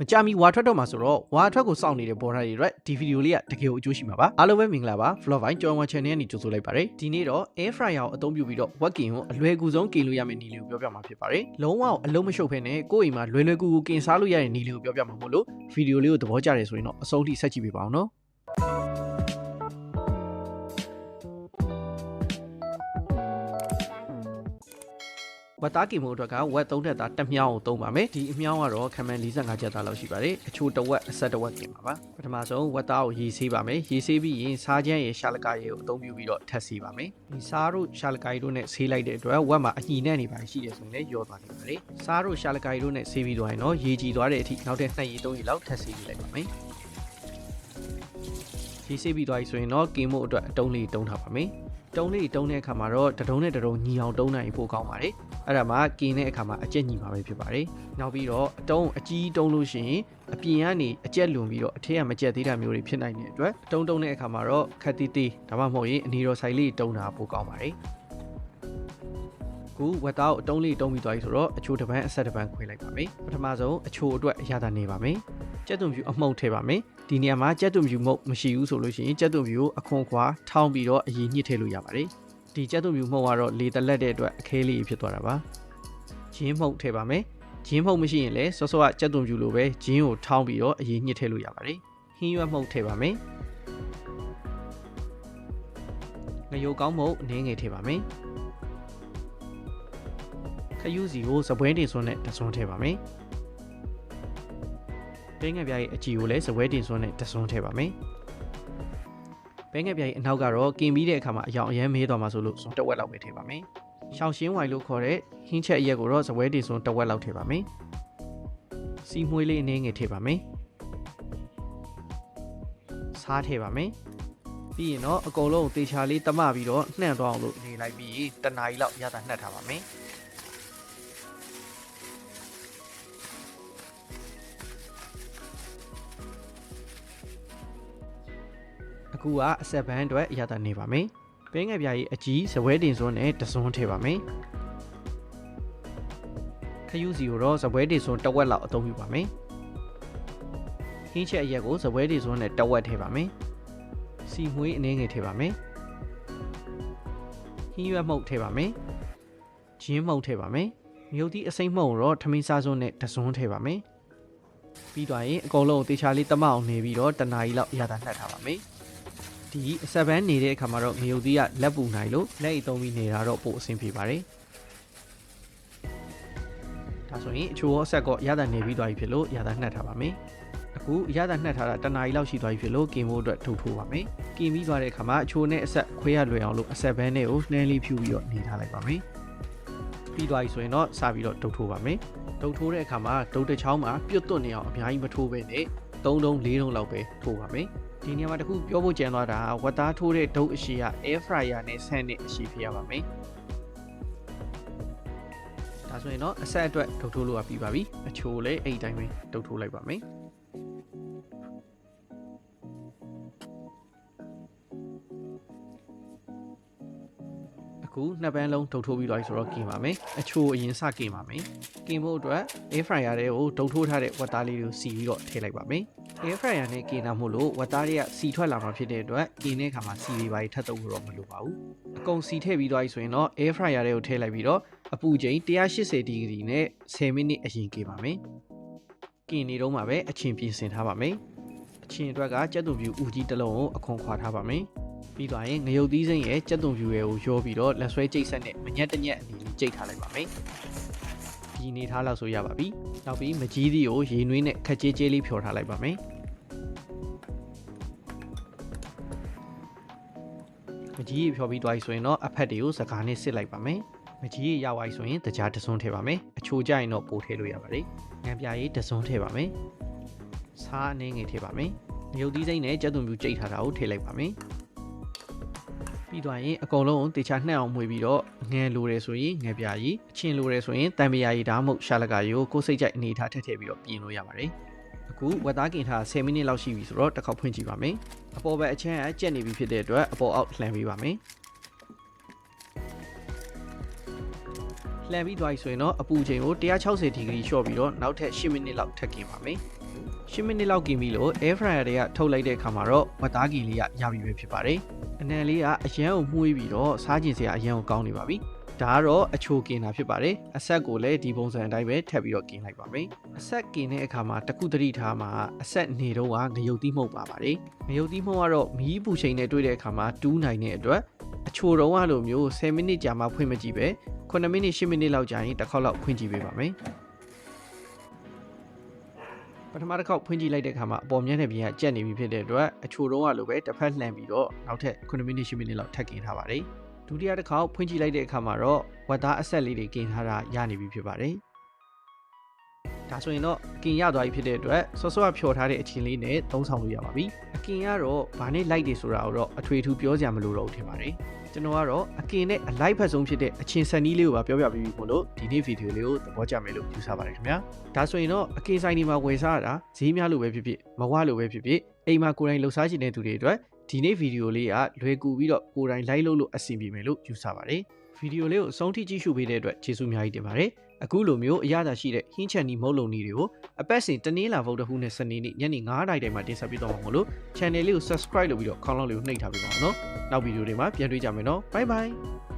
မကြမီဝါထွက်တော့မှာဆိုတော့ဝါထွက်ကိုစောင့်နေတဲ့ဘော်ဒါတွေအတွက်ဒီဗီဒီယိုလေးကတကယ်ကိုအကျိုးရှိမှာပါအားလုံးပဲမင်္ဂလာပါ Vlog ပိုင်းကျော်ဝါ channel ကနေကြိုဆိုလိုက်ပါရစေဒီနေ့တော့ air fryer ကိုအသုံးပြုပြီးတော့ဝက်ကင်ကိုအလွယ်ကူဆုံးကင်လို့ရမယ့်နည်းလေးကိုပြောပြမှာဖြစ်ပါတယ်လုံးဝအလုံးမရှုပ်ဖ ೇನೆ ကိုယ့်အိမ်မှာလွယ်လွယ်ကူကူကင်စားလို့ရတဲ့နည်းလေးကိုပြောပြမှာမို့လို့ဗီဒီယိုလေးကိုသဘောကျတယ်ဆိုရင်တော့အဆုံးထိဆက်ကြည့်ပေးပါအောင်နော် ဝက်သားကင်မို့အတွက်ကဝက်3တက်သားတစ်မြောင်းကိုသုံးပါမယ်ဒီအမြောင်းကတော့ခမန်45ချက်သားလောက်ရှိပါတယ်အချိုတစ်ဝက်အဆက်တစ်ဝက်ကင်ပါပါပထမဆုံးဝက်သားကိုရေးဆေးပါမယ်ရေးဆေးပြီးရင်စားချမ်းရယ်ရှာလကာရယ်ကိုအသုံးပြုပြီးတော့ထပ်ဆေးပါမယ်ဒီစားတို့ရှာလကာရီတို့နဲ့ဆေးလိုက်တဲ့အတွက်ဝက်မှာအညီနဲ့နေပါရှိတယ်ဆိုရင်လည်းရောသွားနေပါတယ်စားတို့ရှာလကာရီတို့နဲ့ဆေးပြီးသွားရင်တော့ရေကြည်သွားတဲ့အထိနောက်ထပ်2ရေ3ရေလောက်ထပ်ဆေးပြီးလိုက်ပါမယ်ရေးဆေးပြီးသွားပြီဆိုရင်တော့ကင်မို့အတွက်အတုံးလေးတုံးထားပါမယ်တုံးလေးတုံးတဲ့အခါမှာတော့တတုံးနဲ့တတုံးညီအောင်တုံးနိုင်ပို့ကောင်းပါတယ် အဲ့ဒါမှကင်တဲ့အခါမှာအကျက်ညီမှာပဲဖြစ်ပါတယ်နောက်ပြီးတော့အတုံးအကြီးတုံးလို့ရှိရင်အပြင်ကနေအကျက်လွန်ပြီးတော့အထက်ကမကျက်သေးတာမျိုးတွေဖြစ်နိုင်တဲ့အတွက်အတုံးတုံးတဲ့အခါမှာတော့ခက်တီးတီးဒါမှမဟုတ်ရင်အနီတော်ဆိုင်လေးတုံးတာပို့ကောင်းပါတယ်ခုဝက်သားကိုအတုံးလေးတုံးပြီးသွားပြီဆိုတော့အချိုတစ်ပန်းအဆက်တစ်ပန်းခွဲလိုက်ပါမယ်ပထမဆုံးအချိုအတွက်အရသာနေပါမယ်ကြက်သွန်ဖြူအမှုန့်ထည့်ပါမယ်ဒီနေရာမှာကြက်သွန်ဖြူမုတ်မရှိဘူးဆိုလို့ရှိရင်ကြက်သွန်ဖြူကိုအခွန်ခွာထောင်းပြီးတော့အရင်ညှစ်ထည့်လို့ရပါတယ် ဒီကြက်သွန်ဖြူမှုန့်ကတော့လေတလက်တဲ့အတွက်အခဲလေးဖြစ်သွားတာပါဂျင်းမှုန့်ထည့်ပါမယ်ဂျင်းမှုန့်မရှိရင်လည်းစောစောကကြက်သွန်ဖြူလိုပဲဂျင်းကိုထောင်းပြီးတော့အရင်ညှစ်ထည့်လို့ရပါတယ်ဟင်းရွက်မှုန့်ထည့်ပါမယ်ငရုတ်ကောင်းမှုန့်အနည်းငယ်ထည့်ပါမယ်ခယူးစီကိုစပွဲတင်စွန်းနဲ့တစွန်းထည့်ပါမယ်ဘဲငယ်ပြားရဲ့အကြည့်ကိုလည်းစပွဲတင်စွန်းနဲ့တစွန်းထည့်ပါမယ် ဘဲငယ်ပြားရဲ့အနောက်ကတော့กินပြီးတဲ့အခါမှာအယောင်အရမ်းမေးသွားမှာဆိုလို့စွန်းတစ်ဝက်လောက်ပဲထည့်ပါမယ်ရှောင်းရှင်းဝိုင်လို့ခေါ်တဲ့ဟင်းချက်အရက်ကိုတော့စပွဲတင်စွန်းတစ်ဝက်လောက်ထည့်ပါမယ်စီမွှေးလေးအနည်းငယ်ထည့်ပါမယ်စားထည့်ပါမယ်ပြီးရင်တော့အကုန်လုံးတေချာလေးတမပြီးတော့နှံ့သွားအောင်လို့နေလိုက်ပြီးတနားရီလောက်ရတာနှက်ထားပါမယ် အခုကအဆက်ဘန်းအတွက်ရတာနေပါမယ်ဘဲငယ်ပြားကြီးအကြီးစပွဲတင်စွန်းနဲ့တစွန်းထည့်ပါမယ်ခယူးစီကိုတော့စပွဲတင်စွန်းတစ်ဝက်လောက်အသုံးပြုပါမယ်ဟင်းချက်အရက်ကိုစပွဲတင်စွန်းနဲ့တစ်ဝက်ထည့်ပါမယ်စီမွေးအနည်းငယ်ထည့်ပါမယ်ဟင်းရွက်မှုန့်ထည့်ပါမယ်ဂျင်းမှုန့်ထည့်ပါမယ်မြုပ်သီးအစိမ့်မှုန့်ကိုတော့ထမင်းစားစွန်းနဲ့တစွန်းထည့်ပါမယ်ပြီးသွားရင်အကုန်လုံးကိုတေချာလေးတမအောင်နေပြီးတော့တနားရီလောက်ရတာနှက်ထားပါမယ် ဒီအဆက်ဘန်းနေတဲ့အခါမှာတော့မြုပ်သီးကလက်ပူနိုင်လို့လက်အိတ်သုံးပြီးနေတာတော့ပိုအဆင်ပြေပါတယ်ဒါဆိုရင်အချိုးရောအဆက်ကောရတာနေပြီးသွားပြီဖြစ်လို့ရတာနှက်ထားပါမယ်အခုရတာနှက်ထားတာတနားရီလောက်ရှိသွားပြီဖြစ်လို့ကင်မိုးအတွက်ထုတ်ထိုးပါမယ်ကင်ပြီးသွားတဲ့အခါမှာအချိုးနဲ့အဆက်ခွဲရလွယ်အောင်လို့အဆက်ဘန်းနဲ့ကိုနှမ်းလေးဖြူပြီးတော့နေထားလိုက်ပါမယ်ပြီးသွားပြီဆိုရင်တော့စပြီးတော့ထုတ်ထိုးပါမယ်တုတ်ထိုးတဲ့အခါမှာဒုတ်တစ်ချောင်းမှာပြုတ်သွတ်နေအောင်အများကြီးမထိုးဘဲနဲ့3တုံး4တုံးလောက်ပဲထိုးပါမယ် ဒီနေရာမှာတခုပြောဖို့ကြံသွားတာဝတ်သားထိုးတဲ့ဒုတ်အရှိက air fryer နဲ့ဆန်နဲ့အရှိဖြစ်ရပါမယ်ဒါဆိုရင်တော့အဆက်အတွက်ဒုတ်ထိုးလို့ရပြီးပါပြီအချိုးလည်းအဲ့ဒီတိုင်းပဲဒုတ်ထိုးလိုက်ပါမယ် ခုနှစ်ပန်းလုံးဒုတ်ထိုးပြီးသွားပြီဆိုတော့กินပါမယ်အချိုးအရင်စกินပါမယ်กินဖို့အတွက် air fryer တွေကိုဒုတ်ထိုးထားတဲ့ဝတ်သားလေးတွေကိုစီပြီးတော့ထည့်လိုက်ပါမယ် air fryer နဲ့กินတာမို့လို့ဝတ်သားတွေကစီထွက်လာမှာဖြစ်တဲ့အတွက်กินတဲ့အခါမှာစီတွေပါထပ်တုပ်ဖို့တော့မလိုပါဘူးအကုန်စီထည့်ပြီးသွားပြီဆိုရင်တော့ air fryer တွေကိုထည့်လိုက်ပြီးတော့အပူချိန်180ဒီဂရီနဲ့10မိနစ်အရင်กินပါမယ်กินနေတော့မှပဲအချင်းပြင်ဆင်ထားပါမယ်အချင်းအတွက်ကကြက်သွန်ဖြူဥကြီးတစ်လုံးကိုအခွန်ခွာထားပါမယ် ပြီးသွားရင်ငရုတ်သီးစိမ့်ရဲ့ကြက်သွန်ဖြူတွေကိုရောပြီးတော့လက်ဆွဲကျိတ်ဆက်နဲ့မညက်တညက်အနေနဲ့ကျိတ်ထားလိုက်ပါမယ်ဒီနေထားလောက်ဆိုရပါပြီနောက်ပြီးမကြီးသီးကိုရေနွေးနဲ့ခက်ကြေးကြေးလေးဖြော်ထားလိုက်ပါမယ်မကြီးရေဖြော်ပြီးသွားပြီဆိုရင်တော့အဖက်တွေကိုစကားနဲ့စစ်လိုက်ပါမယ်မကြီးရေရောက်သွားပြီဆိုရင်တကြားတစွန်းထည့်ပါမယ်အချိုကြရင်တော့ပို့ထည့်လို့ရပါတယ်ငံပြားရေးတစွန်းထည့်ပါမယ်စားအနည်းငယ်ထည့်ပါမယ်မြုပ်သီးစိမ့်နဲ့ကြက်သွန်ပြူကြိတ်ထားတာကိုထည့်လိုက်ပါမယ် ပြီးသွားရင်အကုန်လုံးကိုတေချာနှက်အောင်မှွေပြီးတော့ငယ်လိုတယ်ဆိုရင်ငယ်ပြားကြီးအချင်းလိုတယ်ဆိုရင်တံပရာကြီးဒါမှမဟုတ်ရှာလကာကြီးကိုကိုယ်စိတ်ကြိုက်အနေထားထည့်ထည့်ပြီးတော့ပြင်လို့ရပါတယ်အခုဝက်သားကင်ထား10မိနစ်လောက်ရှိပြီဆိုတော့တစ်ခေါက်ဖွင့်ကြည့်ပါမယ်အပေါ်ဘက်အချင်းကကြက်နေပြီဖြစ်တဲ့အတွက်အပေါ်အောက်လှန်ပေးပါမယ်လှန်ပြီးသွားပြီဆိုရင်တော့အပူချိန်ကို160ဒီဂရီလျှော့ပြီးတော့နောက်ထပ်10မိနစ်လောက်ထပ်กินပါမယ် 10မိနစ်လောက်กินပြီလို့ air fryer တွေကထုတ်လိုက်တဲ့အခါမှာတော့ဝတ်သားကင်လေးကရပြီပဲဖြစ်ပါတယ်အနံလေးကအရန်ကိုမှုေးပြီးတော့စားကျင်စရာအရန်ကိုကောင်းနေပါပြီဒါကတော့အချိုကင်တာဖြစ်ပါတယ်အဆက်ကိုလည်းဒီပုံစံအတိုင်းပဲထပ်ပြီးတော့ကင်လိုက်ပါမယ်အဆက်ကင်တဲ့အခါမှာတစ်ခုတတိထားမှာအဆက်နေတော့ကငရုတ်သီးမှုတ်ပါပါတယ်ငရုတ်သီးမှုတ်ကတော့မီးပူချိန်နဲ့တွေ့တဲ့အခါမှာတူးနိုင်တဲ့အတွက်အချိုတော့ကလိုမျိုး10မိနစ်ကြာမှဖွင့်မကြည့်ပဲ9မိနစ်10မိနစ်လောက်ကြာရင်တစ်ခေါက်လောက်ဖွင့်ကြည့်ပေးပါမယ် ပထမတစ်ခေါက်ဖွင့်ကြည့်လိုက်တဲ့အခါမှာအပေါ်မျက်နှာပြင်ကကြက်နေပြီဖြစ်တဲ့အတွက်အချိုတော့ကလိုပဲတစ်ဖက်လှန်ပြီးတော့နောက်ထပ်9မိနစ်10မိနစ်လောက်ထပ်ကင်ထားပါတယ်ဒုတိယတစ်ခေါက်ဖွင့်ကြည့်လိုက်တဲ့အခါမှာတော့ဝတ်သားအဆက်လေးတွေကင်ထားတာရနေပြီဖြစ်ပါတယ်ဒါဆိုရင်တော့အကင်ရသွားပြီဖြစ်တဲ့အတွက်စောစောကဖြော်ထားတဲ့အချင်းလေးနဲ့သုံးဆောင်လို့ရပါပြီအကင်ကတော့ဘာနဲ့လိုက်တယ်ဆိုတာကိုတော့အထွေထူးပြောစရာမလိုတော့ဘူးထင်ပါတယ် ကျွန်တော်ကတော့အကင်နဲ့အလိုက်ဖက်ဆုံးဖြစ်တဲ့အချင်းစံနီးလေးကိုပါပြောပြပေးပြီးမို့လို့ဒီနေ့ဗီဒီယိုလေးကိုသဘောကျမယ်လို့ယူဆပါတယ်ခင်ဗျာဒါဆိုရင်တော့အကင်ဆိုင်ဒီမှာဝယ်စားရတာဈေးများလို့ပဲဖြစ်ဖြစ်မဝလို့ပဲဖြစ်ဖြစ်အိမ်မှာကိုယ်တိုင်လှူစားချင်တဲ့သူတွေအတွက်ဒီနေ့ဗီဒီယိုလေးကလွယ်ကူပြီးတော့ကိုယ်တိုင်လိုက်လို့လို့အဆင်ပြေမယ်လို့ယူဆပါတယ်ဗီဒီယိုလေးကိုအဆုံးထိကြည့်ရှုပေးတဲ့အတွက်ကျေးဇူးအများကြီးတင်ပါတယ် အခုလိုမျိုးအရသာရှိတဲ့ဟင်းချန်နီမုတ်လုံနီတွေကိုအပတ်စဉ်တနင်္လာဗုဒ္ဓဟူးနဲ့စနေနေ့ညနေ9:00နာရီတိုင်းမှာတင်ဆက်ပေးတော့မှာမို့လို့ channel လေးကို subscribe လုပ်ပြီးတော့ခေါင်းလောင်းလေးကိုနှိပ်ထားပေးပါအောင်နော်နောက်ဗီဒီယိုတွေမှာပြန်တွေ့ကြမယ်နော် bye bye